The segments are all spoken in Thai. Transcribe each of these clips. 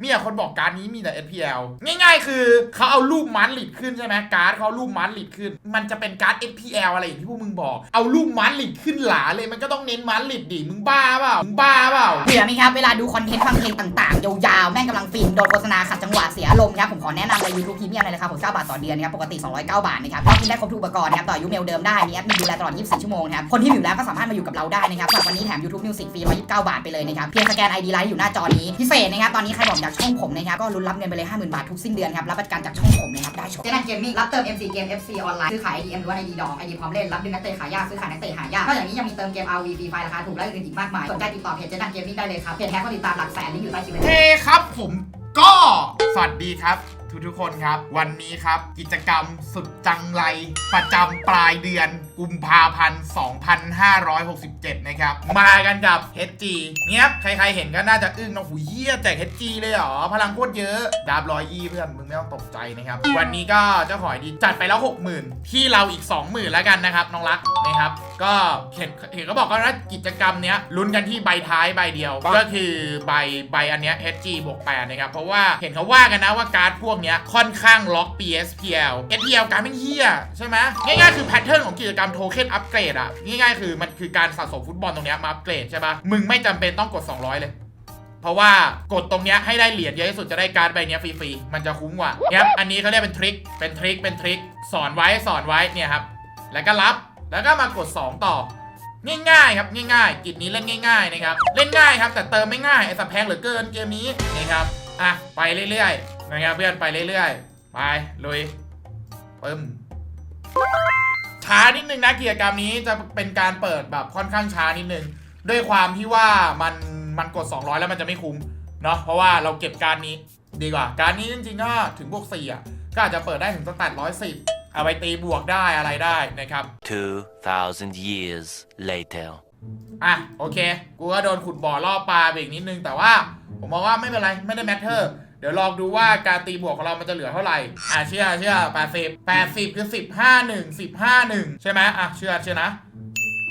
มีแต่คนบอกการนี้มีแต่ SPL ง่ายๆ คือเขาเอารูปมันลิดขึ้นใช่ไหมการ์ดเขารูปมันลิดขึ้น มันจะเป็นการ์ด SPL อะไรอย่างที่พวกมึงบอก เอารูปมันลิดขึ้นหลาเลยมันก็ต้องเน้นมันลิดดิมึงบ้าเปล่ามึงบ้าเปล่าเบื่อไหมครับเวลาดูคอนเทนต์ฟังเพลงต่างๆ ยาวๆ แม่งกำลังฟินโดนโฆษณาขัดจังหวะเสียอารมณ์ครับผมขอแนะนำเลย YouTube Premium เลยนะครับผม9บาทต่อเดือนนะครับปกติ 209 บาทนะครับก็กินได้ครบทุกอุปกรณ์นะครับต่ออายุเมลเดิมได้มีแอดมินดูแลตลอด 24 ชั่วโมงนะครับคนที่อยู่แล้วก็สามารถมาอยู่กับเราได้นะครับสำหรับวันนี้แถม YouTube Music ฟรี129 บาทไปเลยนะครับเพียงสแกน ID ไลน์อยู่หน้าจอนี้พิเศษนะครับตอนนี้ใครบอกอยากช่องผมนะครับก็ลุ้นรับเงินไปเลย50,000บาททุกสิ้นเดือนครับรับประกันจากช่องผมนะครับได้ชมเจนันเกมมิ่งรับเติม MC เกม FC ออนไลน์ซื้อขาย IDM หรือว่า ID ดอง ID พร้อมเล่นรับดึงนักเตะขายยากซื้อขายนักเตะหายากนอกจากนี้ยังมีเติมเกม RV ฟรีไฟล์ราคาถูกและอื่นๆอีกมากมายสนใจติดต่อเพจเจนันเกมมิ่งได้เลยครับเพจแท้ก็ติดตามหลักแสนลิงก์อยู่ใต้คลิปเลยเฮ้ครับผมก็สวัสดีครับ ทุกทุกๆคนครับ วันนี้ครับ กิจกรรมสุดจังไรประจำปลายเดือนกุมภาพันธ์ 2567 นะครับ มากันกับ HG เนี้ยใครๆ เห็นก็น่าจะอึ้งนะหูเฮียแจก HG เลยเหรอ พลังโคตรเยอะดาบร้อยยี่เพื่อน มึงไม่ต้องตกใจนะครับ วันนี้ก็เจ้าหอยดีจัดไปแล้ว 60,000 ที่เราอีก 20,000 แล้วกันนะครับ น้องรักนะครับ ก็เห็นเห็นก็บอกกันว่ากิจกรรมเนี้ยลุ้นกันที่ใบท้ายใบเดียว ก็คือใบใบอันเนี้ย HG บวก8นะครับ เพราะว่าเห็นเขาว่ากันนะว่าการ์ดพวกเนี้ยค่อนข้างล็อก PSPL SPL การไม่เฮียใช่ไหมง่ายๆคือแพทเทิร์นของกิจกรรมโทเค็นอัปเกรดอะง่ายๆคือมันคือการสะสมฟุตบอลตรงเนี้ยมาอัปเกรดใช่ปะมึงไม่จำเป็นต้องกด 200 เลย เพราะว่ากดตรงเนี้ยให้ได้เหรียญเยอะที่สุดจะได้การ์ดใบเนี้ยฟรีๆมันจะคุ้มกว่าเนี่ยอันนี้เขาเรียกเป็นทริคเป็นทริคเป็นทริคสอนไว้สอนไว้เนี่ยครับแล้วก็รับแล้วก็มากด 2 ต่อง่ายๆครับง่ายๆกิจนี้เล่นง่าย ๆนะครับ เล่นง่ายครับแต่เติมไม่ง่ายไอ้สับแพงเหลือเกินเกมนี้นะครับอะไปเรื่อยๆนะครับเพื่อนไปเรื่อยๆไปลุยปึ้ม ช้านิดนึงนะกิจกรรมนี้จะเป็นการเปิดแบบค่อนข้างช้านิดนึง ด้วยความที่ว่ามันมันกด 200 แล้วมันจะไม่คุ้มเนาะเพราะว่าเราเก็บการนี้ดีกว่า การนี้จริงๆก็ถึงบวก4อะก็อาจจะเปิดได้ถึงสแตท110 เอาไปตีบวกได้อะไรได้นะครับ 2,000 years later. อะโอเค กูก็โดนขุดบ่อล่อปลาไปอีกนิดนึง แต่ว่าผมมองว่าไม่เป็นไร ไม่ได้แมทเทอร์เดี๋ยวลองดูว่าการตีบวกของเรามันจะเหลือเท่าไหร่ อะเชื่อเชื่อแปดสิบแปดสิบคือสิบห้าหนึ่งสิบห้าหนึ่งใช่ไหมอะเชื่อเชื่อนะ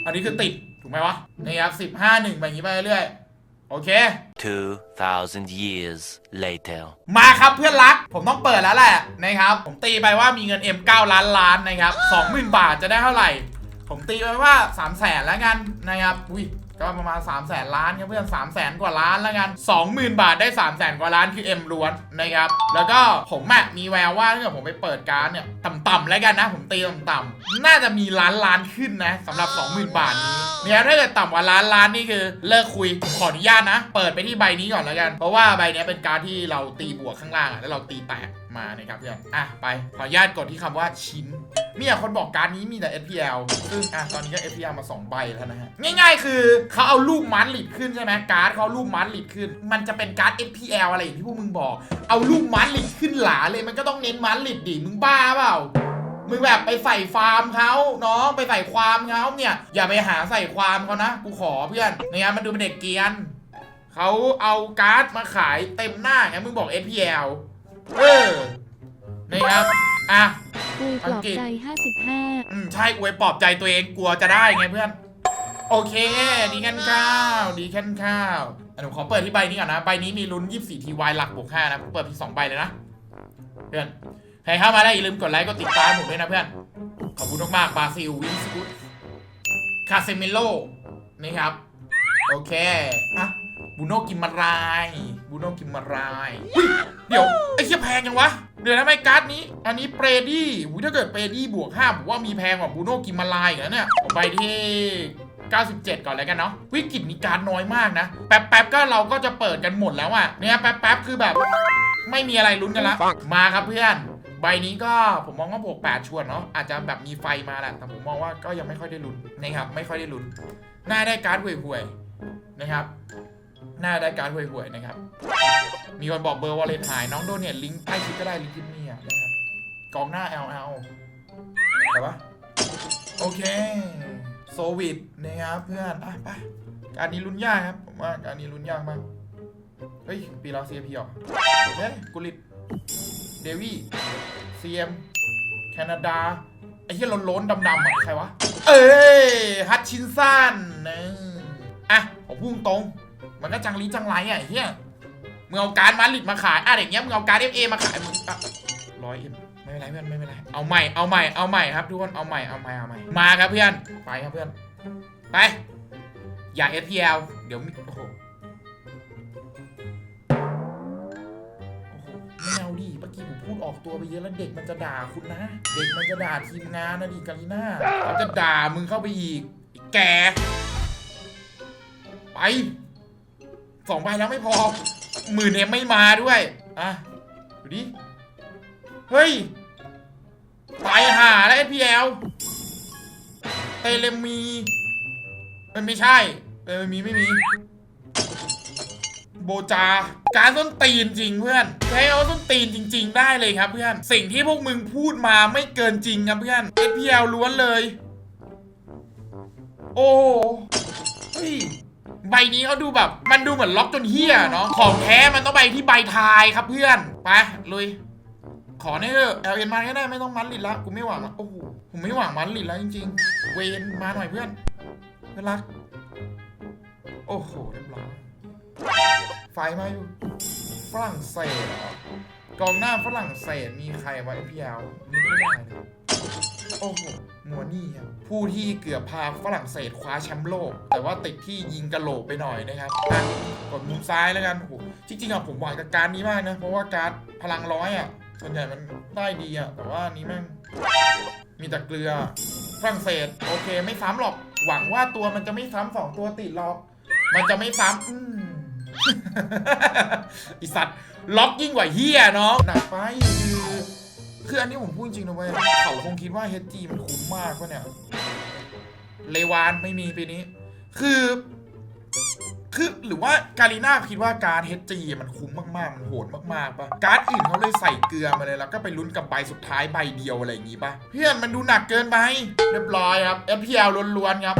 อันนี้คือติดถูกไหมวะ นี่ครับสิบห้าหนึ่งแบบนี้ไปเรื่อยๆโอเค 2,000 years later. มาครับเพื่อนรัก ผมต้องเปิดแล้วแหละนะครับ ผมตีไปว่ามีเงิน M9 ล้านล้านนะครับ20,000 บาทจะได้เท่าไหร่ ผมตีไปว่า3 0 0แสนแล้วกันนะครับ อุ้ย ก็ประมาณ 3 0 0แสนล้านครับเพื่อน3 0 0แสนกว่าล้านแล้วกัน 20,000 บาทได้ 3 0 0แสนกว่าล้านคือ M ล้วนนะครับ แล้วก็ผมอะมีแววว่าถ้าเกิดผมไปเปิดการ์ดเนี่ยต่ำๆแล้วกันนะ ผมตีต่ำๆน่าจะมีล้านล้านขึ้นนะสำหรับ 20,000 บาทนี้เนี่ยถ้าเกิดต่ำกว่าล้านล้านนี่คือเลิกคุยขออนุญาตนะ เปิดไปที่ใบนี้ก่อนแล้วกัน เพราะว่าใบนี้เป็นการดที่เราตีบวกข้างล่างแล้วเราตีแตก มานะครับเพื่อนอะไปขออนุญาตกดที่คำว่าชิ้นมีแต่คนบอกการนี้มีแต่ SPL ซึ่งอะตอนนี้ก็ SPL มา 2 ใบแล้วนะฮะ ง่ายๆ คือเขาเอารูปมันลิดขึ้นใช่ไหมการ์ดเขารูปมันลิดขึ้น มันจะเป็นการ์ด SPL อะไรอย่างที่พวกมึงบอก เอารูปมันลิดขึ้นหลาเลยมันก็ต้องเน้นมันลิดดิมึงบ้าเปล่ามึงแบบไปใส่ฟาร์มเขาน้องไปใส่ความเขาเนี่ย อย่าไปหาใส่ความเขานะ กูขอเพื่อนในงานมันดูเป็นเด็กเกียนเขาเอาการ์ดมาขายเต็มหน้าไงมึงบอก SPL เออนะครับอะกูปลอบใจ 55 อืมใช่อวยปลอบใจตัวเองกลัวจะได้ไงเพื่อน โอเค ดีกันข้าว ดีกันข้าวอะหนูขอเปิดที่ใบนี้ก่อนนะ ใบนี้มีลุ้น 24 ทีวายหลักบวก5นะผมเปิดที่2ใบเลยนะ เพื่อน ใครเข้ามาได้อย่าลืมกดไลค์กดติดตามผมด้วยนะเพื่อน ขอบคุณมากๆบราซิลวินสกุตคาเซมิโลนี่ครับ โอเค อะบูโนกิมมาราย บูโนกิมมารายเดี๋ยว ไอ้เชี่ยแพงยังวะ เดี๋ยวนะไม่การ์ดนี้ อันนี้เปรดี้ถ้าเกิดเปรดี้บวก5ผมว่ามีแพงกว่าบูโนกิมมารายอีกแล้วเนี่ยผมไปที่ 97 ก่อนแล้วกันเนาะวิกฤตมีการดน้อยมากนะ แป๊บๆก็เราก็จะเปิดกันหมดแล้วอะเนี่ยแป๊บๆคือแบบ ไม่มีอะไรลุ้นกันละมาครับเพื่อนใบนี้ก็ผมมองว่าบวก8ชวนเนาะอาจจะแบบมีไฟมาแหละแต่ผมมองว่าก็ยังไม่ค่อยได้ลุ้นนะครับไม่ค่อยได้ลุ้นน่าได้การ์ดห่วยๆนะครับ น่าได้การห่วยๆนะครับ มีคนบอกเบอร์วอลเลนหาย น้องโดนเนี่ยลิงก์ใต้คลิปก็ได้ลิงก์คลิปนี้อะนะครับกองหน้า LL แต่ว่าโอเคโซวิดนะครับเพื่อนอะไปการนี้ลุ้นยากครับผมว่าการนี้ลุ้นยากมากเฮ้ยปีเรา CP เหรอเฮ้ยกุลิตเดวี่ซีเอ็มแคนาดาไอ้เหี้ยโล้นๆดำๆอะใครวะ เอ้ยฮัตชินสันนะอะผมพูดตรง มันก็จังลีจังไรอะไอ้เหี้ยมึงเอาการดมาดริดมาขายอะอย่างเงี้ยมึงเอาการเอฟเอมาขายมึงร้อยเอ็มไม่เป็นไรเพื่อนไม่เป็นไรเอาใหม่เอาใหม่เอาใหม่ครับทุกคนเอาใหม่เอาใหม่เอาใหม่มาครับเพื่อนไปครับเพื่อนไปอย่า SPL เดี๋ยวโอ้โหโอ้โหไม่เอาดิเมื่อกี้ผมพูดออกตัวไปเยอะแล้วเด็กมันจะด่าคุณนะ เด็กมันจะด่าทีมงานนะดิกาลิน่าเขาจะด่ามึงเข้าไปอีกแกไป สองใบแล้วไม่พอหมื่นเอ็มไม่มาด้วยอะดูดิ เฮ้ยไปหาแล้ว SPL เตเลมี มันไม่ใช่เตเลมีไม่มี โบจาการส้นตีนจริงเพื่อนใช้เอาส้นตีนจริง ๆ ได้เลยครับเพื่อน สิ่งที่พวกมึงพูดมาไม่เกินจริงครับเพื่อน SPL ล้วนเลย โอ้เฮ้ย ใบนี้เขาดูแบบ มันดูเหมือนล็อกจนเฮี้ยเนาะของแท้มันต้องใบที่ใบทายครับเพื่อนไปลุยขอเนี่ยเอเอลเอ็นมาก็ได้ไม่ต้องมันลิดละกูไม่หวังละโอ้โหผมไม่หวังมันลิดแล้วจริง ๆ เวนมาหน่อยเพื่อนเพื่อนรัก โอ้โหเรียบร้อยไฟมาอยู่ฝรั่งเศสหรอกองหน้าฝรั่งเศสมีใครไว้พี่ยาวนึไม่ได้เลย โอ้โหมัวนี่ครับผู้ที่เกือบพาฝรั่งเศสคว้าแชมป์โลก แต่ว่าติดที่ยิงกะโหลกไปหน่อยนะครับอะกดมุมซ้ายแล้วกันโอ้โหจริงๆอะผมหวังกับการนี้มากนะ เพราะว่าการดพลังร้อยอะส่วนใหญ่มันได้ดีอะแต่ว่าอันนี้แม่งมีแต่เกลือฝรั่งเศสโอเคไม่ซ้ำหรอก หวังว่าตัวมันจะไม่ซ้ำสองตัวติดหรอก มันจะไม่ซ้ำอืมไอีสัตว์ล็อกยิ่งกว่าเฮียเนาะหนักไป คืออันนี้ผมพูดจริงนะเว้ยเขาคงคิดว่า HG มันคุ้มมากวะเนี่ย เลวานไม่มีปีนี้ คือ คือหรือว่าการีน่าคิดว่าการ HG มันคุ้มมากๆ มันโหดมากๆปะการ์ดอื่นเขาเลยใส่เกลือมาเลย แล้วก็ไปลุ้นกับใบสุดท้ายใบเดียวอะไรอย่างงี้ปะเพื่อนมันดูหนักเกินไปเรียบร้อยครับ FPL ล้วนๆครับ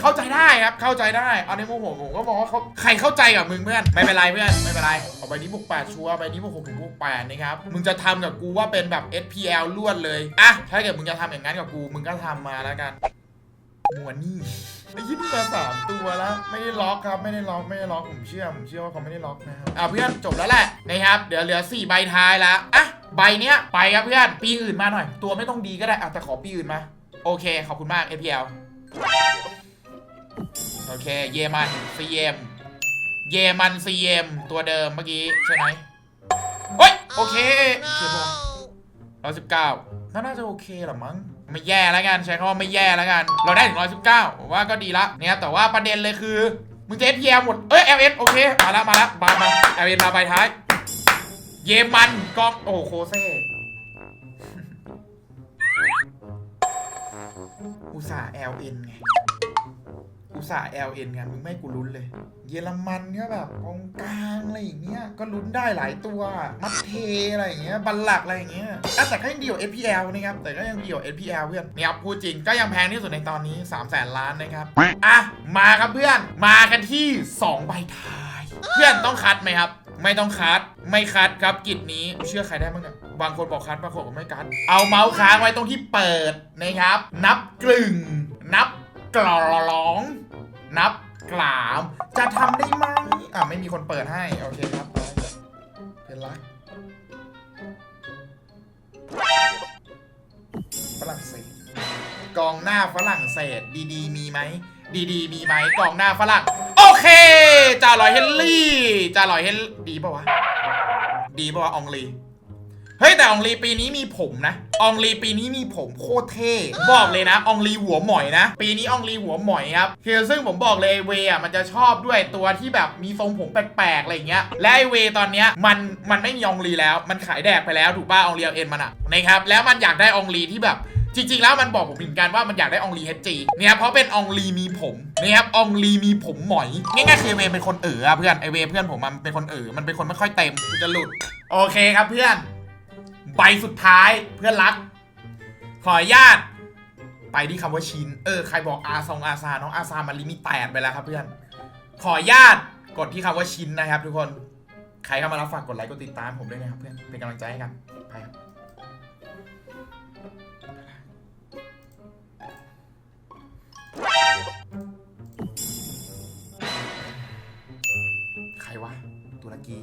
เข้าใจได้ครับ เข้าใจได้ เอาในมุมผมผมก็มองว่าเขาใครเข้าใจกับมึงเพื่อน ไม่เป็นไรเพื่อน ไม่เป็นไรเอาใบนี้บวกแปดชัวร์ใบนี้บวกหกถึงบวกแปดนะครับ มึงจะทำกับกูว่าเป็นแบบ SPL ล้วนเลย อะ ถ้าเกิดมึงจะทำอย่างนั้นกับกู มึงก็ทำมาแล้วกันมัวนี่ไอ้ยี่นี่มาสามตัวแล้ว ไม่ได้ล็อกครับ ไม่ได้ล็อก ไม่ได้ล็อก ผมเชื่อ ผมเชื่อว่าเขาไม่ได้ล็อกนะครับ อะเพื่อนจบแล้วแหละนะครับ เดี๋ยวเหลือสี่ใบท้ายแล้วอะ ใบเนี้ยไปครับเพื่อน ปีอื่นมาหน่อย ตัวไม่ต้องดีก็ได้อะแต่ขอปีอื่นมา โอเค ขอบคุณมาก FPL โอเค เยมัน CM เยมัน CM ตัวเดิมเมื่อกี้ใช่ไหมเฮ้ยโอเคคือผมร้อยสิบเก้าน่าจะโอเคหรอมั้งไม่แย่แล้วกันใช้คำว่าไม่แย่แล้วกัน เราได้ถึงร้อยสิบเก้าผมว่าก็ดีละเนี่ยแต่ว่าประเด็นเลยคือมึงจะ FPL หมดเอ้ย LS โอเคมาละมาละมามา LS มาไปท้าย เยมันกองโอ้โหโคเซ่อุตส่าห์ LN ไง อุตส่าห์ LN ไงมึงไม่กูลุ้นเลย เยอรมันก็แบบกองกลางอะไรอย่างเงี้ยก็ลุ้นได้หลายตัว มัดเทอะไรอย่างเงี้ยบัลลักอะไรอย่างเงี้ยอะแต่ก็ยังดีกว่า SPL นะครับแต่ก็ยังดีกว่า SPL เพื่อนเนี่ยครับพูดจริงก็ยังแพงที่สุดในตอนนี้ 3 0 0แสนล้านนะครับอะมาครับเพื่อนมากันที่ 2 ใบท้าย เพื่อนต้องคัดไหมครับ ไม่ต้องคัดไม่คัดครับกิจนี้เชื่อใครได้บ้างเนี่ยบางคนบอกคัดบางคนบอกไม่คัด เอาเมาส์ค้างไว้ตรงที่เปิดนะครับ นับกลึงนับกลอง นับกลาม จะทำได้ไหมอะไม่มีคนเปิดให้ โอเคครับไปเพื่อนรักฝรั่งเศสกองหน้าฝรั่งเศสดีๆ มีไหม ดีๆ มีไหมกองหน้าฝรั่ง โอเคจ่าลอยเฮนรี่จ่าลอยเฮนดีป่าวะ ดีป่าวะ อองลี เฮ้ยแต่อองลีปีนี้มีผมนะอองลีปีนี้มีผมโคตรเท่บอกเลยนะอองลีหัวหมอยนะ ปีนี้อองลีหัวหมอยครับคือซึ่งผมบอกเลยเวอะมันจะชอบด้วยตัวที่แบบมีทรงผมแปลกๆอะไรเงี้ยและไอเวตอนเนี้ยมันมันไม่มีอองลีแล้ว มันขายแดกไปแล้วถูกป่ะอองลีเอ็นมันอะนะครับแล้วมันอยากได้อองลีที่แบบจริงๆ แล้วมันบอกผมเหมือนกันว่ามันอยากได้องลีเฮจีเนี่ยเพราะเป็นองลีมีผมนะครับองลีมีผมหมอยง่ายๆคือเวเป็นคนเอ๋อเพื่อนไอเวเพื่อนผมมันเป็นคนเอ๋อมันเป็นคนไม่ค่อยเต็มจะหลุดโอเคครับเพื่อน ใบสุดท้ายเพื่อนรัก ขออนุญาต ไปที่คำว่าชิ้น เออใครบอกอาซองอาซาน้องอาซามันลิมิตแปดไปแล้วครับเพื่อน ขออนุญาตกดที่คำว่าชิ้นนะครับ ทุกคน ใครเข้ามาแล้วฝากกดไลค์กดติดตามผมด้วยนะครับเพื่อน เป็นกำลังใจให้กันไปครับใครวะตุรกี